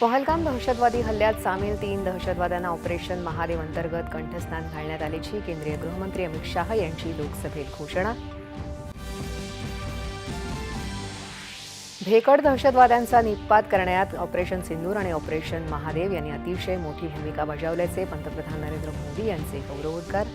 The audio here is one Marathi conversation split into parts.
पहलगाम दहशतवादी हल्ल्यात सामील तीन दहशतवाद्यांना ऑपरेशन महादेव अंतर्गत कंठस्नान घालण्यात आल्याची केंद्रीय गृहमंत्री अमित शाह यांची लोकसभेत घोषणा. भेकड दहशतवाद्यांचा निपात करण्यात ऑपरेशन सिंदूर आणि ऑपरेशन महादेव यांनी अतिशय मोठी भूमिका बजावल्याचे पंतप्रधान नरेंद्र मोदी यांचे गौरवोद्गार.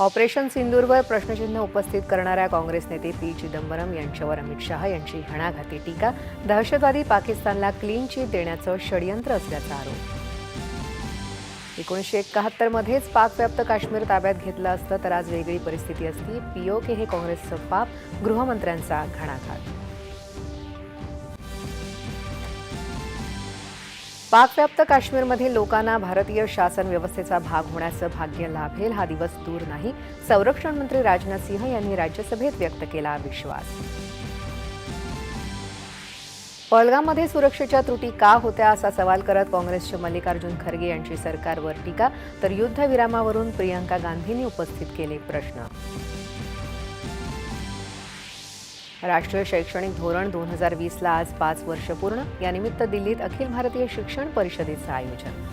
ऑपरेशन सिंदूरवर प्रश्नचिन्ह उपस्थित करणाऱ्या काँग्रेस नेते पी चिदंबरम यांच्यावर अमित शहा यांची घणाघाती टीका दहशतवादी पाकिस्तानला क्लीन चिट देण्याचं षडयंत्र असल्याचा आरोप. एकोणीसशे एकाहत्तरमध्येच पाकव्याप्त काश्मीर ताब्यात घेतलं असतं तर आज वेगळी परिस्थिती असती. पीओके हे काँग्रेसचं पाप गृहमंत्र्यांचा घणाघात. पाकव्याप्त काश्मीरमधील लोकांना भारतीय शासन व्यवस्थेचा भाग होण्याचं भाग्य लाभेल. हा दिवस दूर नाही. संरक्षण मंत्री राजनाथ सिंह यांनी राज्यसभेत व्यक्त केला विश्वास. पहलगाममध्ये सुरक्षेच्या त्रुटी का होत्या असा सवाल करत काँग्रेसचे मल्लिकार्जुन खरगे यांची सरकारवर टीका तर युद्धविरामावरून प्रियंका गांधींनी उपस्थित केले प्रश्न. राष्ट्रीय शैक्षणिक धोरण दोन हजार वीसला आज पाच वर्ष पूर्ण. यानिमित्त दिल्लीत अखिल भारतीय शिक्षण परिषदेचं आयोजन.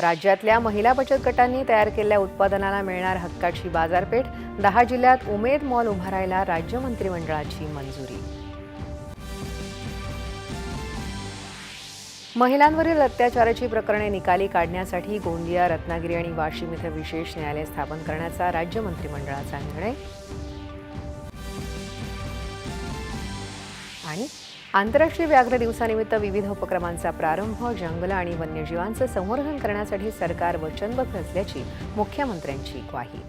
राज्यातल्या महिला बचत गटांनी तयार केलेल्या उत्पादनाला मिळणार हक्काची बाजारपेठ. दहा जिल्ह्यात उमेद मॉल उभारायला राज्य मंत्रिमंडळाची मंजुरी. महिलांवरील अत्याचाराची प्रकरणे निकाली काढण्यासाठी गोंदिया रत्नागिरी आणि वाशिम इथं विशेष न्यायालय स्थापन करण्याचा राज्य मंत्रिमंडळाचा निर्णय. आणि आंतरराष्ट्रीय व्याघ्र दिवसानिमित्त विविध उपक्रमांचा प्रारंभ जंगल आणि वन्यजीवांचं संवर्धन करण्यासाठी सरकार वचनबद्ध असल्याची मुख्यमंत्र्यांची ग्वाही.